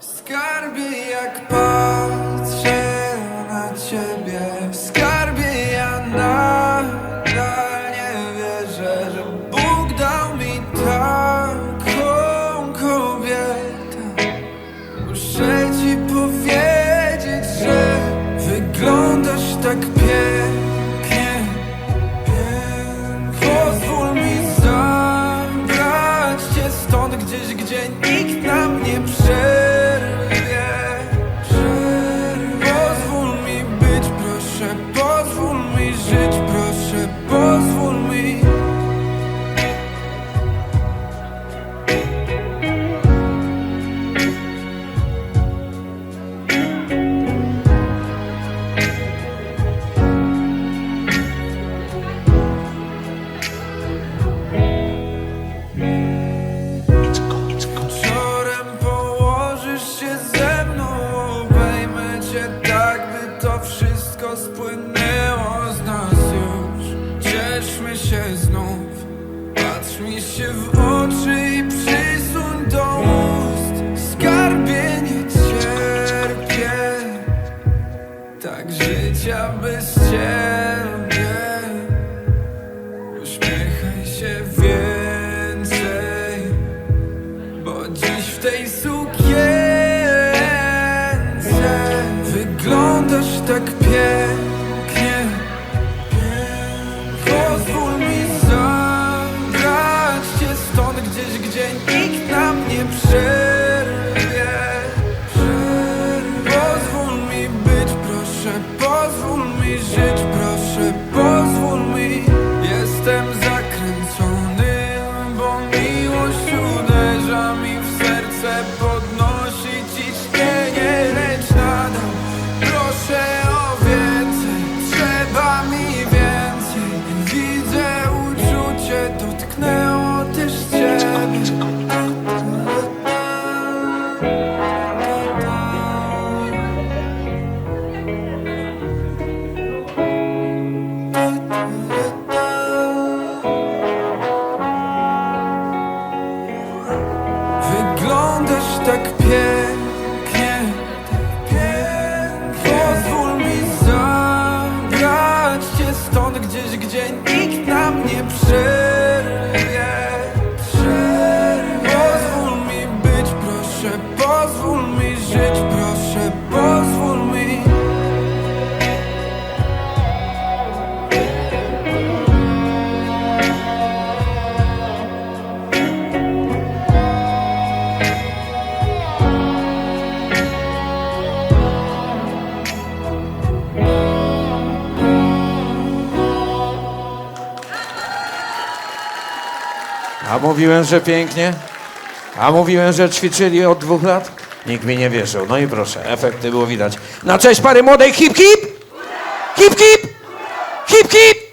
Skarbie jak patrzę na ciebie. Skarbie ja nadal nie wierzę Że Bóg dał mi taką kobietę. Muszę ci powiedzieć, że wyglądasz tak pięknie to wszystko spłynęło z nas już. Cieszmy się znów, patrz mi się w oczy i przysuń do ust. Skarbie nie cierpię, tak życia bez ciebie. Uśmiechaj się więcej. Bo dziś w tej sukience Wyglądasz tak tak pięknie, A mówiłem, że pięknie? A mówiłem, że ćwiczyli od dwóch lat? Nikt mi nie wierzył. No i proszę, efekty było widać. Na cześć pary młodej, hip hip! Hip hip! Hip hip!